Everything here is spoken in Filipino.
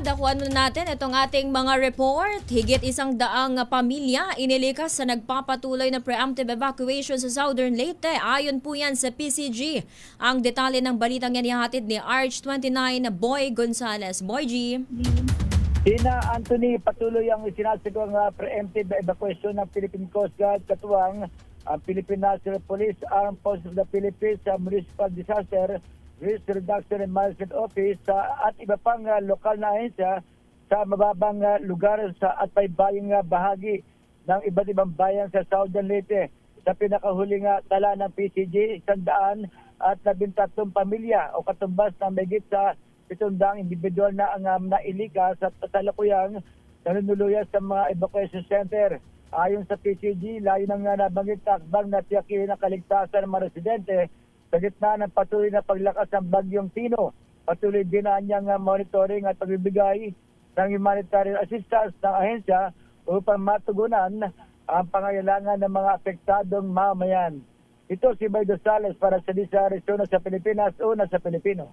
Dakuan muna natin itong ating mga report. Higit isang daang pamilya inilikas sa nagpapatuloy na preemptive evacuation sa Southern Leyte. Ayon po yan sa PCG. Ang detalye ng balitang yan ihatid ni Arch 29 Boy Gonzales. Boy G. Sina Anthony, patuloy ang sinasagawang uh, preemptive evacuation ng Philippine Coast Guard katuwang ang Philippine National Police, Armed Forces of the Philippines, sa Municipal Disaster Risk Reduction and Management Office sa at iba pang uh, lokal na ahensya sa mababang uh, lugar sa at baybayang uh, bahagi ng iba't ibang bayan sa Southern Leyte. Sa pinakahuling uh, tala ng PCG, isandaan at labintatlong pamilya o katumbas na megit sa pitundang individual na ang um, nailikas at kasalukuyang nanunuluyan sa mga evacuation center. Ayon sa PCG, layo ng uh, nabanggit na akbang na tiyakin ang kaligtasan ng mga residente sa gitna ng patuloy na paglakas ng bagyong Tino. Patuloy din niyang uh, monitoring at pagbibigay ng humanitarian assistance ng ahensya upang matugunan ang pangailangan ng mga apektadong mamayan. Ito si Bay Gonzales para sa Disa Arizona sa Pilipinas, una sa Pilipino.